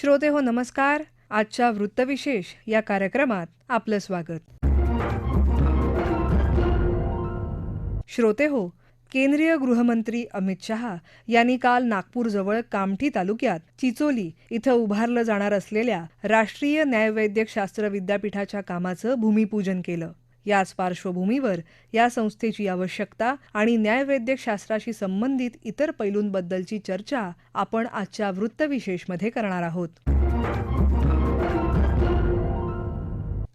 श्रोते हो नमस्कार. आजच्या वृत्तविशेष या कार्यक्रमात आपलं स्वागत. श्रोते हो केंद्रीय गृहमंत्री अमित शहा यांनी काल नागपूरजवळ कामठी तालुक्यात चिचोली इथं उभारलं जाणार असलेल्या राष्ट्रीय न्यायवैद्यक शास्त्र विद्यापीठाच्या कामाचं भूमिपूजन केलं. याच पार्श्वभूमीवर या संस्थेची आवश्यकता आणि न्यायवैद्यक शास्त्राशी संबंधित इतर पैलूंबद्दलची चर्चा आपण आजच्या वृत्तविशेषमध्ये करणार आहोत.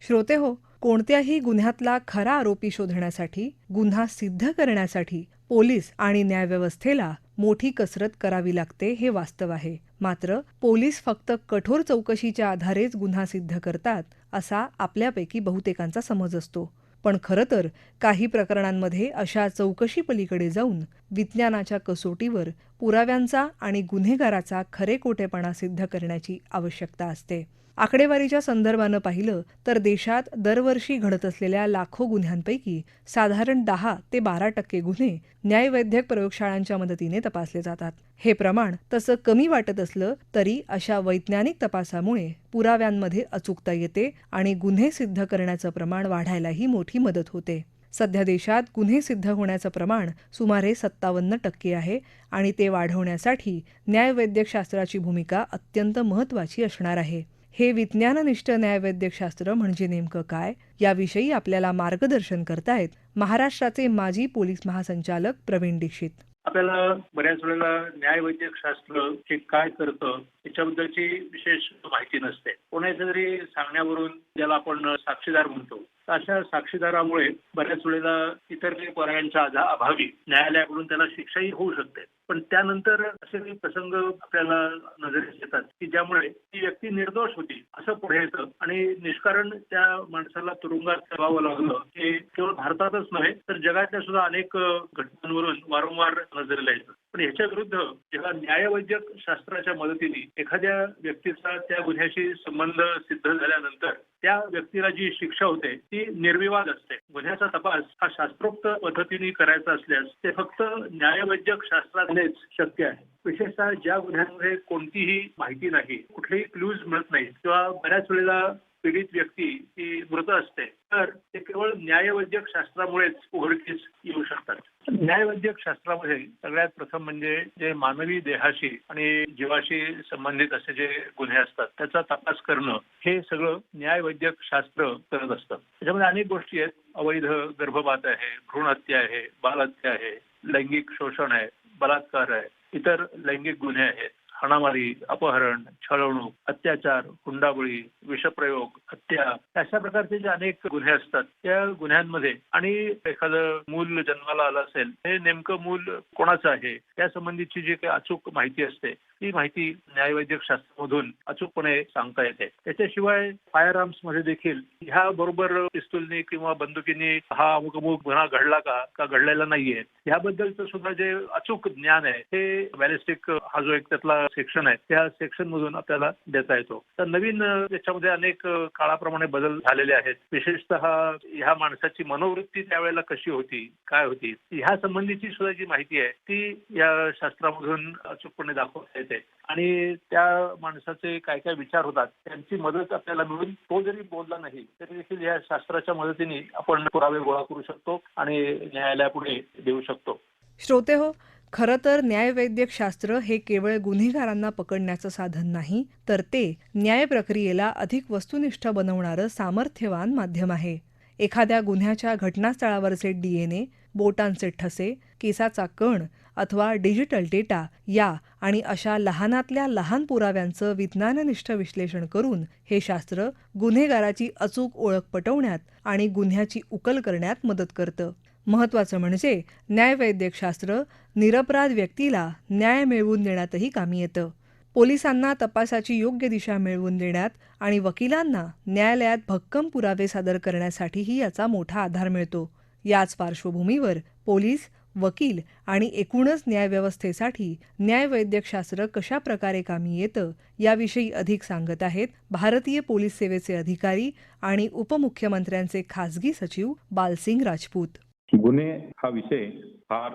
श्रोते हो कोणत्याही गुन्ह्यातला खरा आरोपी शोधण्यासाठी गुन्हा सिद्ध करण्यासाठी पोलीस आणि न्यायव्यवस्थेला मोठी कसरत करावी लागते हे वास्तव आहे. मात्र पोलीस फक्त कठोर चौकशीच्या आधारेच गुन्हा सिद्ध करतात असा आपल्यापैकी बहुतेकांचा समज असतो. पण खरं तर काही प्रकरणांमध्ये अशा चौकशी पलीकडे जाऊन विज्ञानाच्या कसोटीवर पुराव्यांचा आणि गुन्हेगाराचा खरेखोटेपणा सिद्ध करण्याची आवश्यकता असते. आकडेवारीच्या संदर्भानं पाहिलं तर देशात दरवर्षी घडत असलेल्या लाखो गुन्ह्यांपैकी साधारण दहा ते बारा टक्के गुन्हे न्यायवैद्यक प्रयोगशाळांच्या मदतीने तपासले जातात. हे प्रमाण तसं कमी वाटत असलं तरी अशा वैज्ञानिक तपासामुळे पुराव्यांमध्ये अचूकता येते आणि गुन्हे सिद्ध करण्याचं प्रमाण वाढायलाही मोठी मदत होते. सध्या देशात गुन्हे सिद्ध होण्याचं प्रमाण सुमारे सत्तावन्न टक्के आहे आणि ते वाढवण्यासाठी न्यायवैद्यकशास्त्राची भूमिका अत्यंत महत्वाची असणार आहे. हे विज्ञाननिष्ठ न्यायवैद्यक शास्त्र म्हणजे नेमकं काय? याविषयी आपल्याला मार्गदर्शन करतायत महाराष्ट्राचे माजी पोलीस महासंचालक प्रवीण दीक्षित. आपल्याला बऱ्याच वेळेला न्यायवैद्यक शास्त्र हे काय करतं याच्याबद्दलची विशेष माहिती नसते. कोणाच्या जरी सांगण्यावरून ज्याला आपण साक्षीदार म्हणतो. अशा साक्षीदारामुळे बऱ्याच वेळेला इतर काही पर्यायांच्या अभावी न्यायालयाकडून त्याला शिक्षाही होऊ शकते. पण त्यानंतर असे काही प्रसंग आपल्याला नजरेस येतात की ज्यामुळे ती व्यक्ती निर्दोष होती असं पुढे येतं. आणि निष्कारण त्या माणसाला तुरुंगात ठेवावं लागलं हे केवळ भारतातच नव्हे तर जगातल्या सुद्धा अनेक घटनांवरून वारंवार नजरेला येतं. पण ह्याच्या विरुद्ध जेव्हा न्यायवैद्यक शास्त्राच्या मदतीने एखाद्या व्यक्तीचा त्या गुन्ह्याशी संबंध सिद्ध झाल्यानंतर त्या व्यक्तीला जी शिक्षा होते ती निर्विवाद असते. गुन्ह्याचा तपास हा शास्त्रोक्त पद्धतीने करायचा असल्यास ते फक्त न्यायवैद्यक शास्त्रानेच शक्य आहे. विशेषतः ज्या गुन्ह्यांमध्ये कोणतीही माहिती नाही कुठलेही क्लूज मिळत नाही किंवा बऱ्याच वेळेला पीडित व्यक्ती ही मृत असते तर ते केवळ न्यायवैद्यक शास्त्रामुळेच उघडकीस येऊ शकतात. न्यायवैद्यक शास्त्रामध्ये सगळ्यात प्रथम म्हणजे जे मानवी देहाशी आणि जीवाशी संबंधित असे जे गुन्हे असतात त्याचा तपास करणं हे सगळं न्यायवैद्यक शास्त्र करत असतं. त्याच्यामध्ये अनेक गोष्टी आहेत. अवैध गर्भपात आहे भ्रूण हत्या आहे बालहत्या आहे लैंगिक शोषण आहे बलात्कार आहे. इतर लैंगिक गुन्हे आहेत. हाणामारी अपहरण छळवणूक अत्याचार हुंडाबळी विषप्रयोग हत्या अशा प्रकारचे जे अनेक गुन्हे असतात त्या गुन्ह्यांमध्ये आणि एखादं मूल जन्माला आलं असेल हे नेमकं मूल कोणाचं आहे? त्या संबंधीची जी काही अचूक माहिती असते ती माहिती न्यायवैद्यक शास्त्रामधून अचूकपणे सांगता येते. त्याच्याशिवाय फायर आर्म्समध्ये देखील ह्या बरोबर पिस्तूलनी किंवा बंदुकीनी हा अमुक अमुक गुन्हा घडला का का घडलेला नाहीये ह्याबद्दलचं सुद्धा जे अचूक ज्ञान आहे ते बॅलिस्टिक हा जो एक त्यातला सेक्शन आहे त्या सेक्शन मधून आपल्याला देता येतो. तर नवीन याच्यामध्ये अनेक काळाप्रमाणे बदल झालेले आहेत. विशेषतः ह्या माणसाची मनोवृत्ती त्यावेळेला कशी होती काय होती ह्या संबंधीची सुद्धा जी माहिती आहे ती या शास्त्रामधून अचूकपणे दाखवता येते. आणि त्या माणसाचे काय काय विचार होतात त्यांची मदत आपल्याला मिळून तो जरी बोलला नाही तरी देखील या शास्त्राच्या मदतीने आपण पुरावे गोळा करू शकतो आणि न्यायालयापुढे देऊ शकतो. श्रोते हो खरं तर न्यायवैद्यक शास्त्र हे केवळ गुन्हेगारांना पकडण्याचं साधन नाही तर ते न्याय प्रक्रियेला अधिक वस्तुनिष्ठ बनवणारं सामर्थ्यवान माध्यम आहे. एखाद्या गुन्ह्याच्या घटनास्थळावरचे डीएनए बोटांचे ठसे केसाचा कण अथवा डिजिटल डेटा या आणि अशा लहानातल्या लहान पुराव्यांचं विज्ञाननिष्ठ विश्लेषण करून हे शास्त्र गुन्हेगाराची अचूक ओळख पटवण्यात आणि गुन्ह्याची उकल करण्यात मदत करतं. महत्वाचं म्हणजे न्यायवैद्यक शास्त्र निरपराध व्यक्तीला न्याय मिळवून देण्यातही कामी येतं. पोलिसांना तपासाची योग्य दिशा मिळवून देण्यात आणि वकिलांना न्यायालयात भक्कम पुरावे सादर करण्यासाठीही याचा मोठा आधार मिळतो. याच पार्श्वभूमीवर पोलीस वकील आणि एकूणच न्यायव्यवस्थेसाठी न्यायवैद्यक शास्त्र कशा प्रकारे कामी येतं याविषयी अधिक सांगत आहेत भारतीय पोलीस सेवेचे अधिकारी आणि उपमुख्यमंत्र्यांचे खासगी सचिव बालसिंग राजपूत. गुन्हे हा विषय फार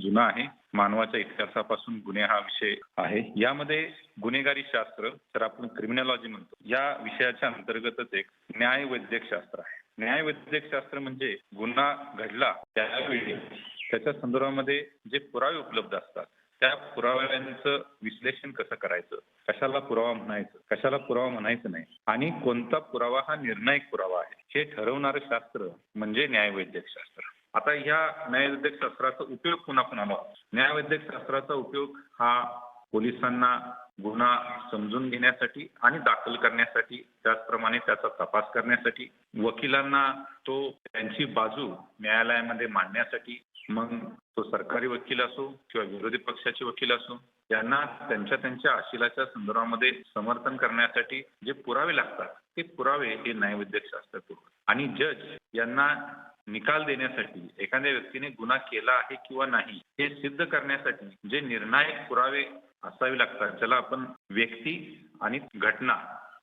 जुना आहे. मानवाच्या इतिहासापासून गुन्हे हा विषय आहे. यामध्ये गुन्हेगारी शास्त्र तर आपण क्रिमिनॉलॉजी म्हणतो. या विषयाच्या अंतर्गतच एक न्याय शास्त्र आहे. न्याय शास्त्र म्हणजे गुन्हा घडला त्यावेळी त्याच्या संदर्भामध्ये जे पुरावे उपलब्ध असतात त्या पुराव्यांचं विश्लेषण कसं करायचं? कशाला पुरावा म्हणायचं? कशाला पुरावा म्हणायचं नाही? आणि कोणता पुरावा हा निर्णायक पुरावा आहे? हे ठरवणारं शास्त्र म्हणजे न्यायवैद्यक शास्त्र. आता ह्या न्यायवैद्यक शास्त्राचा उपयोग पुन्हा पुन्हा न्यायवैद्यक शास्त्राचा उपयोग हा पोलिसांना गुन्हा समजून घेण्यासाठी आणि दाखल करण्यासाठी त्याचप्रमाणे त्याचा तपास करण्यासाठी वकिलांना तो त्यांची बाजू न्यायालयामध्ये मांडण्यासाठी मग तो सरकारी वकील असो किंवा विरोधी पक्षाचे वकील असो त्यांना त्यांच्या त्यांच्या आशिलाच्या संदर्भामध्ये समर्थन करण्यासाठी जे पुरावे लागतात ते पुरावे हे न्यायवैद्यक शास्त्र आणि जज यांना निकाल देण्यासाठी एखाद्या व्यक्तीने गुन्हा केला आहे किंवा नाही हे सिद्ध करण्यासाठी जे निर्णायक पुरावे असावी लागतात ज्याला आपण व्यक्ती आणि घटना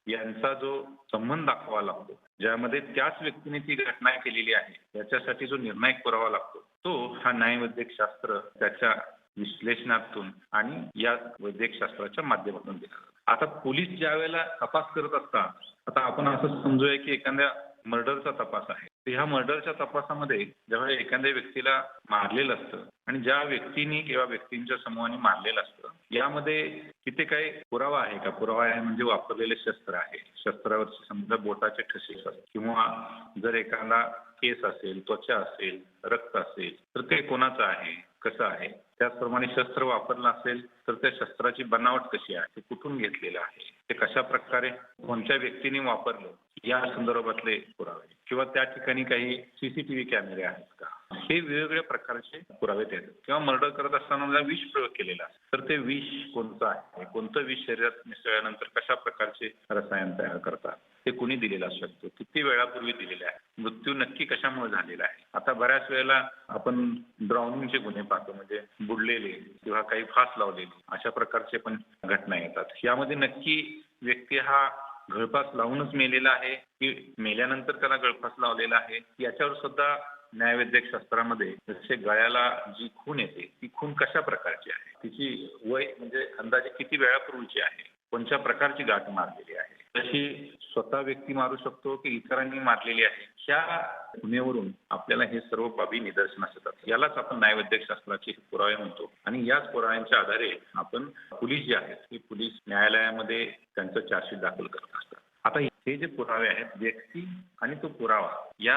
यांचा जो संबंध दाखवावा लागतो ज्यामध्ये त्याच व्यक्तीने ती घटना केलेली आहे याच्यासाठी जो निर्णायक पुरावा लागतो तो हा न्यायवैद्यक शास्त्र त्याच्या विश्लेषणातून आणि या वैद्यक शास्त्राच्या माध्यमातून दिला जातो. आता पोलीस ज्या वेळेला तपास करत असतात आता आपण असं समजूया की एखाद्या मर्डरचा तपास आहे. तर ह्या मर्डरच्या तपासामध्ये जेव्हा एखाद्या व्यक्तीला मारलेलं असतं आणि ज्या व्यक्तीने किंवा व्यक्तींच्या समूहाने मारलेलं असतं यामध्ये तिथे काही पुरावा आहे का? पुरावा आहे म्हणजे वापरलेले शस्त्र आहे. शस्त्रावरचे समजा बोटाचे ठसे किंवा जर एखादा केस असेल त्वचा असेल रक्त असेल तर ते कोणाचं आहे? कसं आहे? त्याचप्रमाणे शस्त्र वापरलं असेल तर त्या शस्त्राची बनावट कशी आहे? ते कुठून घेतलेलं आहे? ते कशा प्रकारे कोणत्या व्यक्तीने वापरलं? या संदर्भातले पुरावे. किंवा त्या ठिकाणी काही सीसीटीव्ही कॅमेरे आहेत का? हे वेगवेगळ्या प्रकारचे पुरावे देतात किंवा मर्डर करत असताना विष प्रयोग केलेला तर ते विष कोणतं आहे? कोणतं विष शरीरात मिसळल्यानंतर कशा प्रकारचे रसायन तयार करतात? ते कुणी दिलेलं असू शकतो? किती वेळापूर्वी दिलेले आहे? मृत्यू नक्की कशामुळे झालेला आहे? आता बऱ्याच वेळेला आपण ड्राउनिंगचे गुन्हे पाहतो म्हणजे बुडलेले किंवा काही फास लावलेले अशा प्रकारचे पण घटना येतात. यामध्ये नक्की व्यक्ती हा गळफास लावूनच मेलेला आहे की मेल्यानंतर त्याला गळफास लावलेला आहे? याच्यावर सुद्धा न्यायवैद्यक शास्त्रामध्ये जसे गळ्याला जी खून येते ती खून कशा प्रकारची आहे? तिची वय म्हणजे अंदाजे किती वेळापूर्वीची आहे? कोणत्या प्रकारची गाठ मारलेली आहे? जशी स्वतः व्यक्ती मारू शकतो की इतरांनी मारलेली आहे? ह्या गुन्ह्यावरून आपल्याला हे सर्व बाबी निदर्शनास येतात. यालाच आपण न्यायवैद्यक शास्त्राचे पुरावे म्हणतो. आणि याच पुराव्यांच्या आधारे आपण पोलीस जे आहेत ते पोलीस न्यायालयामध्ये त्यांचं चार्जशीट दाखल करत असतात. आता हे जे पुरावे आहेत व्यक्ती आणि तो पुरावा या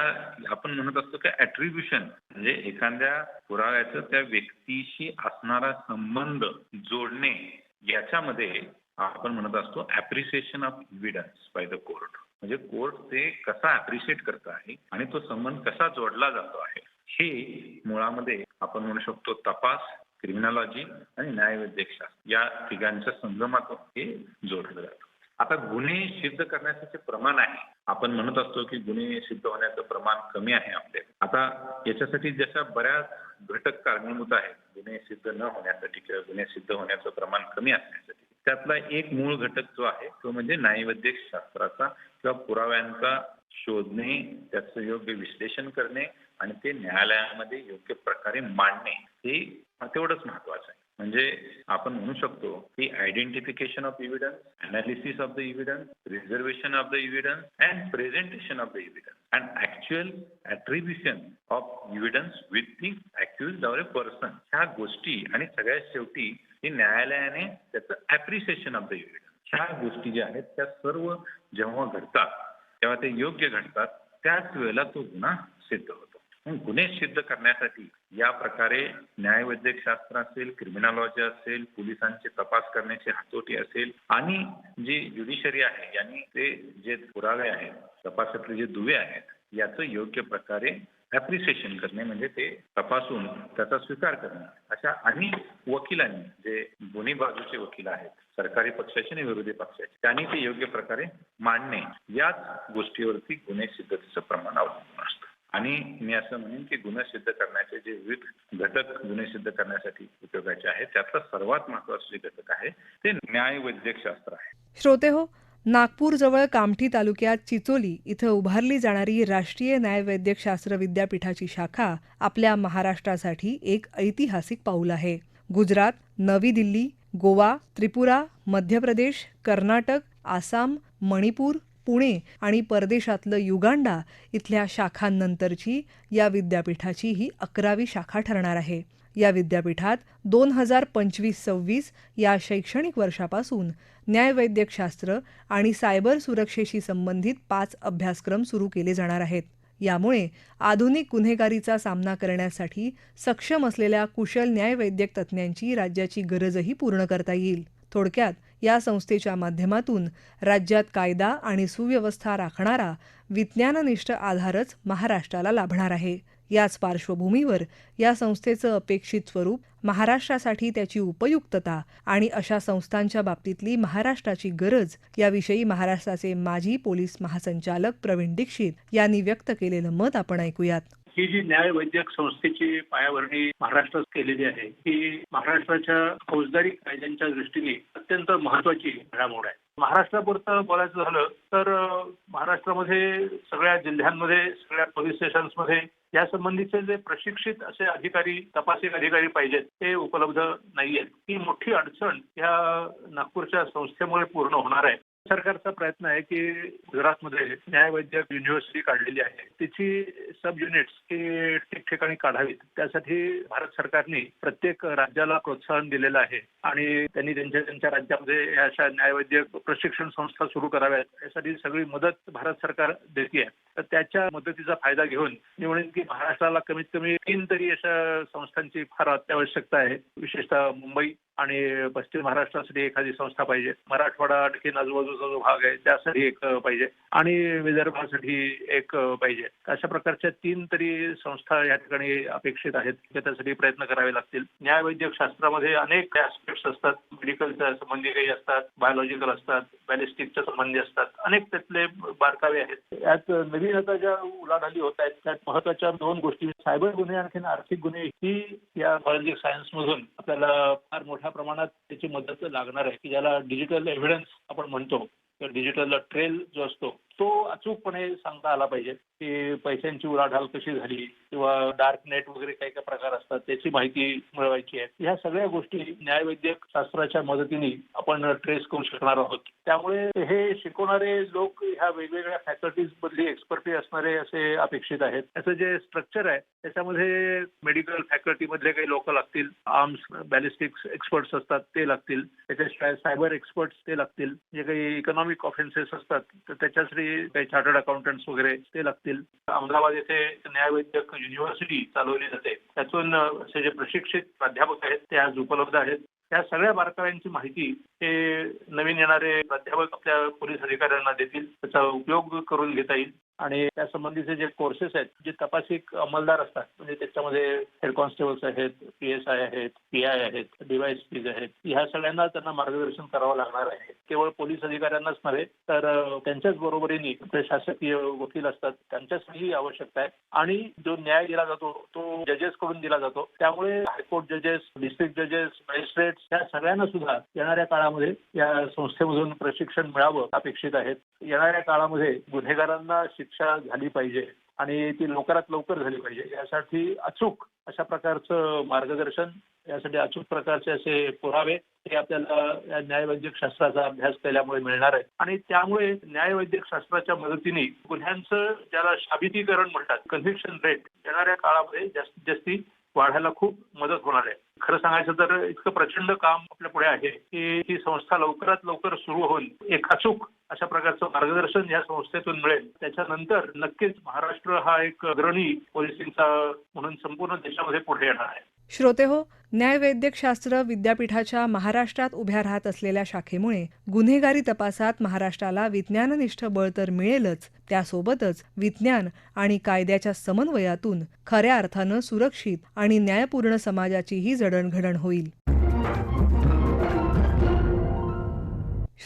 आपण म्हणत असतो की ऍट्रिब्युशन म्हणजे एखाद्या पुराव्याचं त्या व्यक्तीशी असणारा संबंध जोडणे याच्यामध्ये आपण म्हणत असतो appreciation of evidence by the court म्हणजे कोर्ट ते कसा ऍप्रिशिएट करत आहे आणि तो संबंध कसा जोडला जातो आहे हे मुळामध्ये आपण म्हणू शकतो तपास क्रिमिनॉलॉजी आणि न्यायवैद्यक शास्त्र या तिघांच्या संगमातून हे जोडलं जातं. आता गुन्हे सिद्ध करण्याचं जे प्रमाण आहे आपण म्हणत असतो की गुन्हे सिद्ध होण्याचं प्रमाण कमी आहे आपल्या आता याच्यासाठी जशा बऱ्याच घटक कारणीभूत आहेत गुन्हे सिद्ध न होण्यासाठी किंवा गुन्हे सिद्ध होण्याचं प्रमाण कमी असण्यासाठी. त्यातला एक मूळ घटक जो आहे तो म्हणजे न्यायवैद्यक शास्त्राचा किंवा पुराव्यांचा शोधणे त्याचं योग्य विश्लेषण करणे आणि ते न्यायालयामध्ये योग्य प्रकारे मांडणे हे तेवढंच महत्वाचं आहे. म्हणजे आपण म्हणू शकतो की identification of evidence analysis of the evidence reservation of the evidence and presentation of the evidence and actual attribution of evidence with the accused or a person ह्या गोष्टी आणि सगळ्यात शेवटी हे न्यायालयाने त्याचं ऍप्रिसिएशन ऑफ द इव्हिडन्स ह्या गोष्टी ज्या आहेत त्या सर्व जेव्हा घडतात तेव्हा ते योग्य घडतात त्याच वेळेला तो गुन्हा सिद्ध होतो. गुन्हे सिद्ध करण्यासाठी या प्रकारे न्यायवैद्यक शास्त्र असेल क्रिमिनॉलॉजी असेल पोलिसांचे तपास करण्याची हातोटी असेल आणि जी ज्युडिशरी आहे यांनी ते जे पुरावे आहेत तपासातले जे दुवे आहेत याचं योग्य प्रकारे ऍप्रिसिएशन करणे म्हणजे ते तपासून त्याचा स्वीकार करणे. अशा अनेक वकिलांनी जे दोन्ही बाजूचे वकील आहेत सरकारी पक्षाचे आणि विरोधी पक्षाचे त्यांनी ते योग्य प्रकारे मांडणे याच गोष्टीवरती गुन्हे सिद्धतेचं प्रमाण अवलंबून असतं. आणि मी असं म्हणेन की गुन्हे सिद्ध करण्याचे जे विविध घटक गुन्हे सिद्ध करण्यासाठी उपयोगाचे आहेत त्यातलं सर्वात महत्त्वाचे जे घटक आहे ते न्यायवैद्यक शास्त्र आहे. श्रोते हो नागपूरजवळ कामठी तालुक्यात चिचोली इथं उभारली जाणारी राष्ट्रीय न्यायवैद्यकशास्त्र विद्यापीठाची शाखा आपल्या महाराष्ट्रासाठी एक ऐतिहासिक पाऊल आहे. गुजरात नवी दिल्ली गोवा त्रिपुरा मध्य प्रदेश कर्नाटक आसाम मणिपूर पुणे आणि परदेशातलं युगांडा इथल्या शाखांनंतरची या विद्यापीठाची ही अकरावी शाखा ठरणार आहे. या विद्यापीठात दोन हजार पंचवीस सव्वीस या शैक्षणिक वर्षापासून न्यायवैद्यकशास्त्र आणि सायबर सुरक्षेशी संबंधित पाच अभ्यासक्रम सुरू केले जाणार आहेत. यामुळे आधुनिक गुन्हेगारीचा सामना करण्यासाठी सक्षम असलेल्या कुशल न्यायवैद्यक तज्ज्ञांची राज्याची गरजही पूर्ण करता येईल. थोडक्यात या संस्थेच्या माध्यमातून राज्यात कायदा आणि सुव्यवस्था राखणारा विज्ञाननिष्ठ आधारच महाराष्ट्राला लाभणार आहे. याच पार्श्वभूमीवर या संस्थेचं अपेक्षित स्वरूप महाराष्ट्रासाठी त्याची उपयुक्तता आणि अशा संस्थांच्या बाबतीतली महाराष्ट्राची गरज याविषयी महाराष्ट्राचे माजी पोलीस महासंचालक प्रवीण दीक्षित यांनी व्यक्त केलेलं मत आपण ऐकूयात. ही जी न्याय वैद्यक संस्थेची पायाभरणी महाराष्ट्रात केलेली आहे ही महाराष्ट्राच्या फौजदारी कायद्यांच्या दृष्टीने अत्यंत महत्वाची घडामोड आहे. महाराष्ट्रापुरतं बोलायचं झालं तर महाराष्ट्रामध्ये सगळ्या जिल्ह्यांमध्ये सगळ्या पोलीस स्टेशन्समध्ये या संबंधीचे जे प्रशिक्षित असे अधिकारी तपासिक अधिकारी पाहिजेत ते उपलब्ध नाहीयेत. ही मोठी अडचण या नागपूरच्या संस्थेमुळे पूर्ण होणार आहे. सरकारचा प्रयत्न आहे की गुजरातमध्ये न्यायवैद्यक युनिव्हर्सिटी काढलेली आहे. तिची सब युनिट्स ही ठिकठिकाणी काढावीत. त्यासाठी भारत सरकारने प्रत्येक राज्याला प्रोत्साहन दिलेलं आहे आणि त्यांनी त्यांच्या त्यांच्या राज्यामध्ये या अशा न्यायवैद्यक प्रशिक्षण संस्था सुरू कराव्यात. यासाठी सगळी मदत भारत सरकार देते तर त्याच्या मदतीचा फायदा घेऊन मी म्हणेन की महाराष्ट्राला कमीत कमी तीन तरी अशा संस्थांची फार अत्यावश्यकता आहे. विशेषतः मुंबई आणि पश्चिम महाराष्ट्रासाठी एखादी संस्था पाहिजे. मराठवाडा आणखीन आजूबाजूचा जो भाग आहे त्यासाठी एक पाहिजे. आणि विदर्भासाठी एक पाहिजे. अशा प्रकारच्या तीन तरी संस्था या ठिकाणी अपेक्षित आहेत त्यासाठी प्रयत्न करावे लागतील. न्यायवैद्यक शास्त्रामध्ये अनेक ऍस्पेक्ट असतात. मेडिकलच्या संबंधी काही असतात बायोलॉजिकल असतात बॅलिस्टिकच्या संबंधी असतात. अनेक त्यातले बारकावे आहेत. यात नवीन आता ज्या उलाढाली होत आहेत त्यात महत्त्वाच्या दोन गोष्टी सायबर गुन्हे आणखी आर्थिक गुन्हे ही या फॉरेन्सिक सायन्स मधून आपल्याला फार मोठ्या प्रमाणात त्याची मदत लागणार आहे की ज्याला डिजिटल एव्हिडन्स आपण म्हणतो. तर डिजिटल ट्रेल जो असतो तो अचूकपणे सांगता आला पाहिजे की पैशांची उलाढाल कशी झाली किंवा डार्क नेट वगैरे काही काही प्रकार असतात त्याची माहिती मिळवायची आहे. ह्या सगळ्या गोष्टी न्यायवैद्यक शास्त्राच्या मदतीने आपण ट्रेस करू शकणार आहोत. त्यामुळे हे शिकवणारे लोक ह्या वेगवेगळ्या फॅकल्टीज मधली एक्सपर्टी असणारे असे अपेक्षित आहेत. त्याचं जे स्ट्रक्चर आहे त्याच्यामध्ये मेडिकल फॅकल्टी मधले काही लोक लागतील आर्म्स बॅलिस्टिक्स एक्सपर्ट्स असतात ते लागतील. त्याच्याशिवाय सायबर एक्सपर्ट्स ते लागतील. जे काही इकॉनॉमिक ऑफेन्सेस असतात तर त्याच्यासाठी काही चार्टर्ड अकाउंटंट्स वगैरे ते लागतील. अहमदाबाद येथे न्यायवैद्यक युनिव्हर्सिटी चालवली जाते. त्यातून असे जे प्रशिक्षित प्राध्यापक आहेत ते आज उपलब्ध आहेत. त्या सगळ्या बारकाव्यांची माहिती हे नवीन येणारे प्राध्यापक आपल्या पोलीस अधिकाऱ्यांना देतील. त्याचा उपयोग करून घेता येईल. आणि त्या संबंधीचे जे कोर्सेस आहेत जे तपासिक अंमलदार असतात म्हणजे त्याच्यामध्ये हेड कॉन्स्टेबल्स आहेत पी एस आय आहेत पी आय आहेत डीवायस पीज आहेत ह्या सगळ्यांना त्यांना मार्गदर्शन करावं लागणार आहे. केवळ पोलीस अधिकाऱ्यांनाच नव्हे तर त्यांच्याच बरोबरीने जे शासकीय वकील असतात त्यांच्यासाठी आवश्यकता आहे. आणि जो न्याय दिला जातो तो जजेस कडून दिला जातो. त्यामुळे हायकोर्ट जजेस डिस्ट्रिक्ट जजेस मॅजिस्ट्रेट या सगळ्यांना सुद्धा येणाऱ्या काळामध्ये या संस्थेमधून प्रशिक्षण मिळावं अपेक्षित आहे. येणाऱ्या काळामध्ये गुन्हेगारांना शिक्षा झाली पाहिजे आणि ती लवकरात लवकर झाली पाहिजे. यासाठी अचूक अशा प्रकारचं मार्गदर्शन यासाठी अचूक प्रकारचे असे पुरावे हे आपल्याला या न्यायवैद्यक शास्त्राचा अभ्यास केल्यामुळे मिळणार आहे आणि त्यामुळे न्यायवैद्यक शास्त्राच्या मदतीने गुन्ह्यांचं ज्याला शाबितीकरण म्हणतात कन्व्हिक्शन रेट येणाऱ्या काळामध्ये जास्तीत जास्ती वाढायला खूप मदत होणार आहे. खरं सांगायचं तर इतकं प्रचंड काम आपल्या पुढे आहे की ही संस्था लवकरात लवकर सुरू होऊन एक अचूक अशा प्रकारचं मार्गदर्शन या संस्थेतून मिळेल. त्याच्यानंतर नक्कीच महाराष्ट्र हा एक अग्रणी पोलिसिंगचा म्हणून संपूर्ण देशामध्ये पुढे येणार आहे. श्रोते हो न्यायवैद्यकशास्त्र विद्यापीठाच्या महाराष्ट्रात उभ्या राहत असलेल्या शाखेमुळे गुन्हेगारी तपासात महाराष्ट्राला विज्ञाननिष्ठ बळ तर मिळेलच. त्यासोबतच विज्ञान आणि कायद्याच्या समन्वयातून खऱ्या अर्थानं सुरक्षित आणि न्यायपूर्ण समाजाचीही जडणघडण होईल.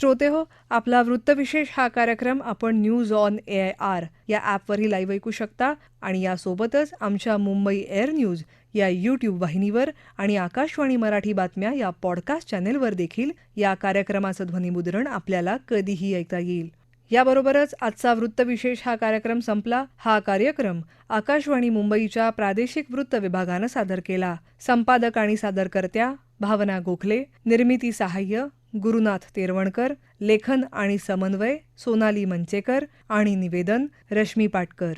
श्रोते हो आपला वृत्तविशेष हा कार्यक्रम आपण news on A I R या ॲपवरही लाईव्ह ऐकू शकता आणि यासोबतच आमच्या मुंबई एअर न्यूज या यूट्यूब वाहिनीवर आणि आकाशवाणी मराठी बातम्या या पॉडकास्ट चॅनेलवर देखील या कार्यक्रमाचं ध्वनिमुद्रण आपल्याला कधीही ऐकता येईल. याबरोबरच आजचा वृत्तविशेष हा कार्यक्रम संपला. हा कार्यक्रम आकाशवाणी मुंबईच्या प्रादेशिक वृत्त विभागानं सादर केला. संपादक आणि सादरकर्त्या भावना गोखले निर्मिती सहाय्य गुरुनाथ तेरवणकर लेखन आणि समन्वय सोनाली मंचेकर आणि निवेदन रश्मी पाटकर.